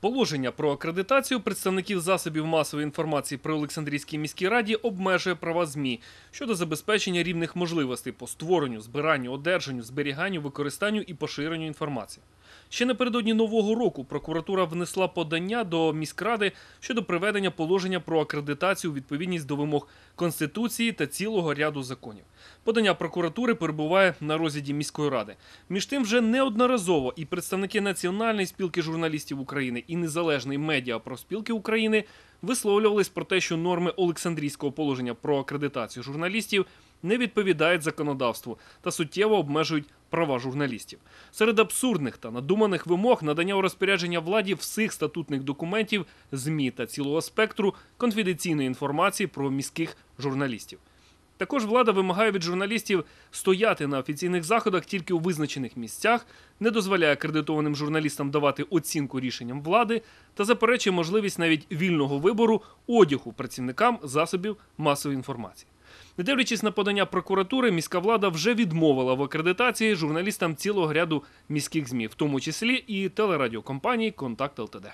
Положення про акредитацію представників засобів масової інформації при Олександрійській міській раді обмежує права ЗМІ щодо забезпечення рівних можливостей по створенню, збиранню, одержанню, зберіганню, використанню і поширенню інформації. Ще напередодні нового року прокуратура внесла подання до міськради щодо приведення положення про акредитацію у відповідність до вимог Конституції та цілого ряду законів. Подання прокуратури перебуває на розгляді міської ради. Між тим, вже неодноразово і представники Національної спілки журналістів України і незалежної медіа про спілки України висловлювались про те, що норми Олександрійського положення про акредитацію журналістів не відповідають законодавству та суттєво обмежують права журналістів. Серед абсурдних та надуманих вимог надання у розпорядження владі всіх статутних документів, ЗМІ та цілого спектру конфіденційної інформації про міських журналістів. Також влада вимагає від журналістів стояти на офіційних заходах тільки у визначених місцях, не дозволяє акредитованим журналістам давати оцінку рішенням влади та заперечує можливість навіть вільного вибору одягу працівникам засобів масової інформації. Не дивлячись на подання прокуратури, міська влада вже відмовила в акредитації журналістам цілого ряду міських ЗМІ, в тому числі і телерадіокомпанії Контакт ЛТД.